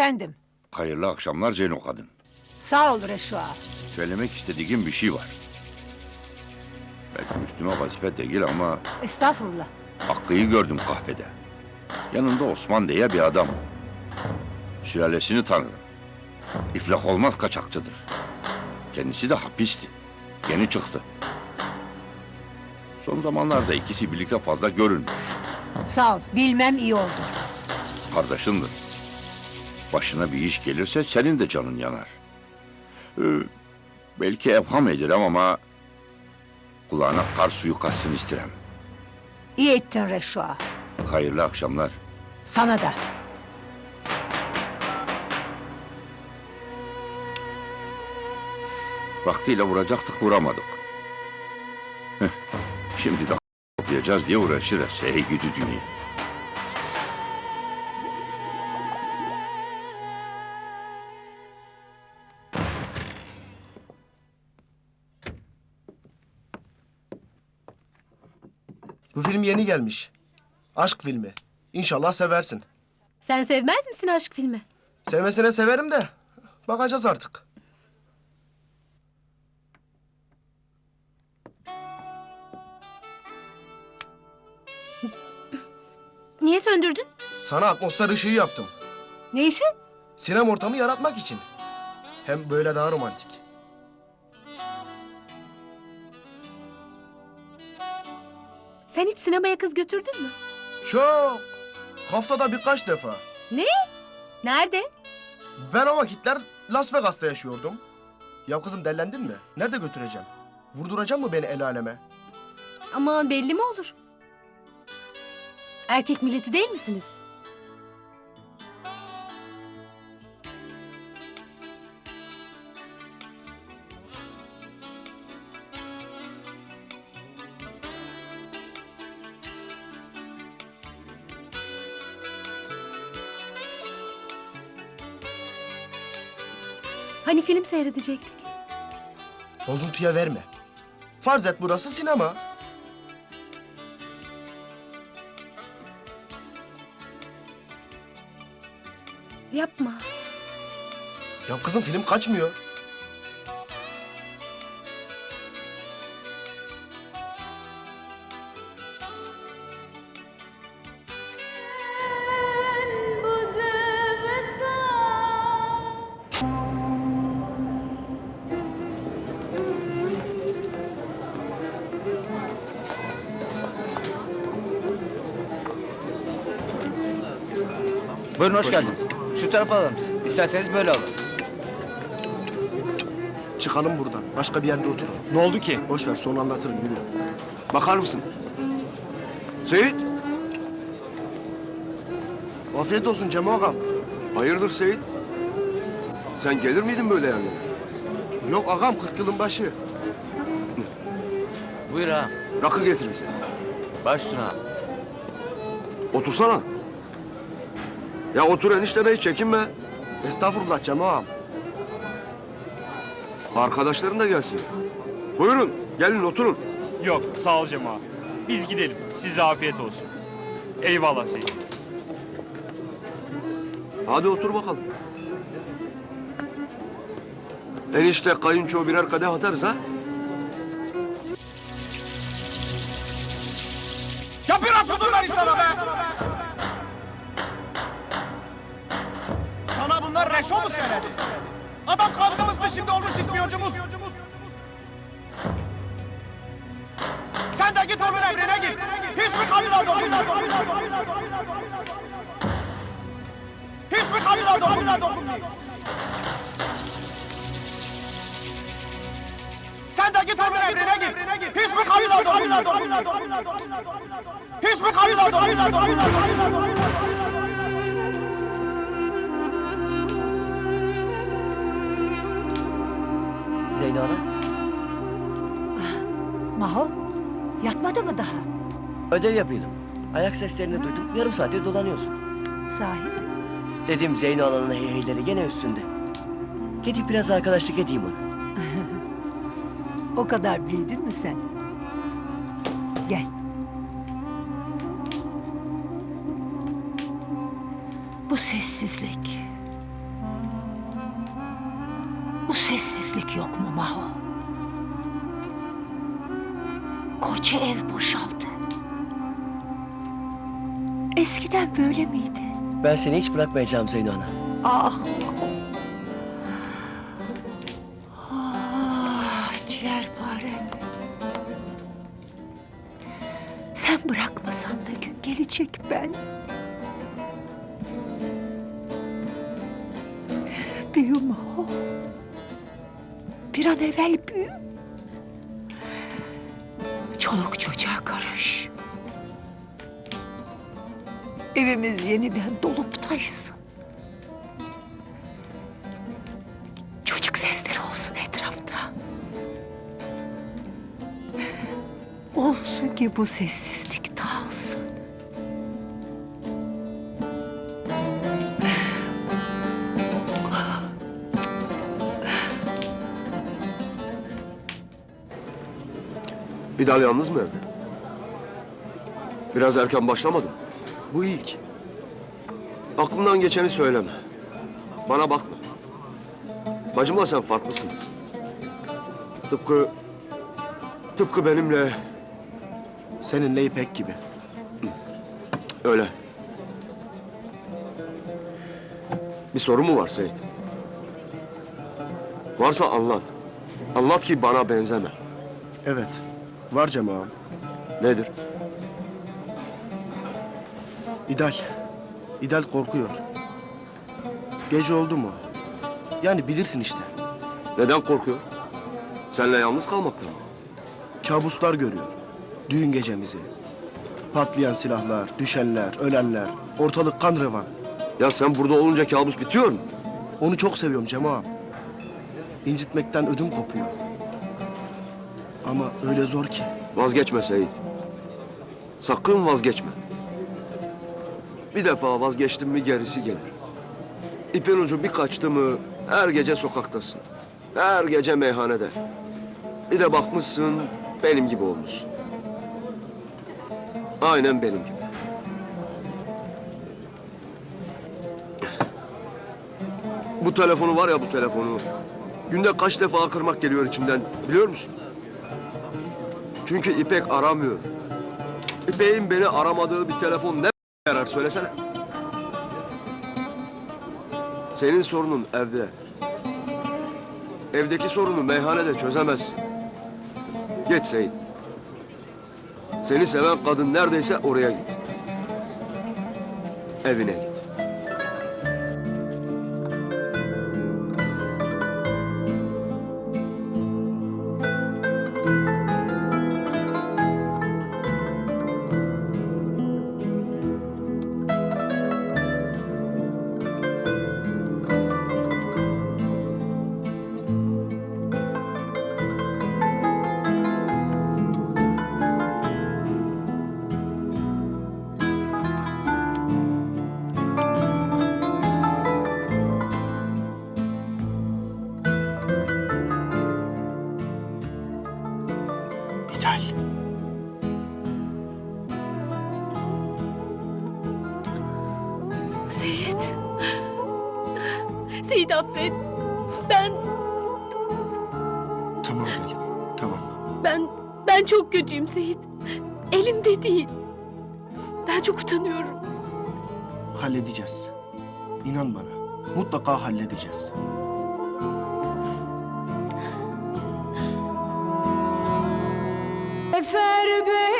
Efendim, Hayırlı akşamlar Zeyno kadın. sağ ol Reşo ağa. Söylemek istediğim bir şey var. Belki üstüme vazife değil ama Estağfurullah. Hakkı'yı gördüm kahvede. Yanında Osman diye bir adam. Sülalesini tanırım. İflah olmaz kaçakçıdır. Kendisi de hapisti. Yeni çıktı. Son zamanlarda ikisi birlikte fazla görülmüş. Sağ ol, bilmem iyi oldu. Kardeşindir. Başına bir iş gelirse senin de canın yanar. Ee, belki evham ederim ama kulağına kar suyu kaçsın isterim. İyi ettin Reşo. Hayırlı akşamlar. Sana da. Vaktiyle vuracaktık vuramadık. Heh, şimdi de toplayacağız diye uğraşırız. Ey gidi dünya. Bu film yeni gelmiş. Aşk filmi. İnşallah seversin. Sen sevmez misin aşk filmi? Sevmesine severim de. Bakacağız artık. Niye söndürdün? Sana atmosfer ışığı yaptım. Ne işi? Sinem ortamı yaratmak için. Hem böyle daha romantik. Sen hiç sinemaya kız götürdün mü? Çok. Haftada birkaç defa. Ne? Nerede? Ben o vakitler Las Vegas'ta yaşıyordum. Ya kızım dellendin mi? Nerede götüreceğim? Vurduracak mı beni el aleme? Aman belli mi olur? Erkek milleti değil misiniz? Hani film seyredecektik? Bozuntuya verme. Farz et burası sinema. Yapma. Ya kızım film kaçmıyor. Buyurun hoş, geldiniz. Şu tarafa alalım siz. İsterseniz böyle alın. Çıkalım buradan. Başka bir yerde oturalım. Ne oldu ki? Boş ver sonra anlatırım yürü. Bakar mısın? Seyit, Afiyet olsun Cem ağam. hayırdır Seyit? Sen gelir miydin böyle yerlere? Yok ağam 40 yılın başı. Buyur ha. Rakı getir bize. Baş üstüne ha. Otursana. Ya otur enişte bey, çekinme. Estağfurullah Cem ağam. Arkadaşların da gelsin. Buyurun, gelin oturun. Yok sağ ol Cema. Biz gidelim. Size afiyet olsun. Eyvallah Seyit. Hadi otur bakalım. Enişte, kayınço birer kadeh atarız ha? Ya biraz otur ver insana be! Bunlar reşo mu söyledi? Adam kandımızdı şimdi olmuş ispiyoncumuz. Sen de git onun emrine git. Hiç mi kalına dokunma? Hiç mi kalına dokunma? Sen de git onun emrine git. Hiç mi kalına dokunma? Hiç mi kalına dokunma? Zeyno Hanım, Maho, yatmadı mı daha? ödev yapıyordum. Ayak seslerini duydum. Yarım saattir dolanıyorsun. Sahi mi? Dedim Zeyno Hanım'ın heyheyleri gene üstünde. Gidip biraz arkadaşlık edeyim ona. O kadar büyüdün mü sen? Gel. Bu sessizlik, sessizlik yok mu Maho? Koca ev boşaldı. Eskiden böyle miydi? Ben seni hiç bırakmayacağım Zeyno Ana. Ah. Ah ciğerparem. Sen bırakmasan da gün gelecek ben. Büyü Maho. Bir an evvel büyü. Çoluk çocuğa karış. Evimiz yeniden dolup taşsın. Çocuk sesleri olsun etrafta. Olsun ki bu sessizlik Daha yalnız mı evde? Biraz erken başlamadım. Bu ilk. Aklından geçeni söyleme. Bana bakma. Bacımla sen farklısınız. Tıpkı... Tıpkı benimle Seninle İpek gibi. öyle. Bir sorun mu var Seyit? Varsa anlat. Anlat ki bana benzeme. Evet. Var Cem ağam. Nedir? İdal. İdal korkuyor. Gece oldu mu? Yani bilirsin işte. Neden korkuyor? Seninle yalnız kalmaktan mı? Kabuslar görüyor. Düğün gecemizi. Patlayan silahlar, düşenler, ölenler. Ortalık kan revan. Ya sen burada olunca kabus bitiyor mu? Onu çok seviyorum Cem ağam. İncitmekten ödüm kopuyor. Ama öyle zor ki. Vazgeçme Seyit. Sakın vazgeçme. Bir defa vazgeçtin mi gerisi gelir. İpin ucu bir kaçtı mı her gece sokaktasın. Her gece meyhanede. Bir de bakmışsın benim gibi olmuşsun. Aynen benim gibi. Bu telefonu var ya bu telefonu. Günde kaç defa kırmak geliyor içimden biliyor musun? Çünkü İpek aramıyor. İpek'in beni aramadığı bir telefon ne yarar söylesene. Senin sorunun evde. Evdeki sorunu meyhanede çözemezsin. Git Seyit. Seni seven kadın neredeyse oraya git. Evine git. İdal. Seyit. Seyit affet. Ben, Tamam İdal. Tamam. ben, ben çok kötüyüm Seyit. Elimde değil. Ben çok utanıyorum. Halledeceğiz. İnan bana. Mutlaka halledeceğiz. Efer beni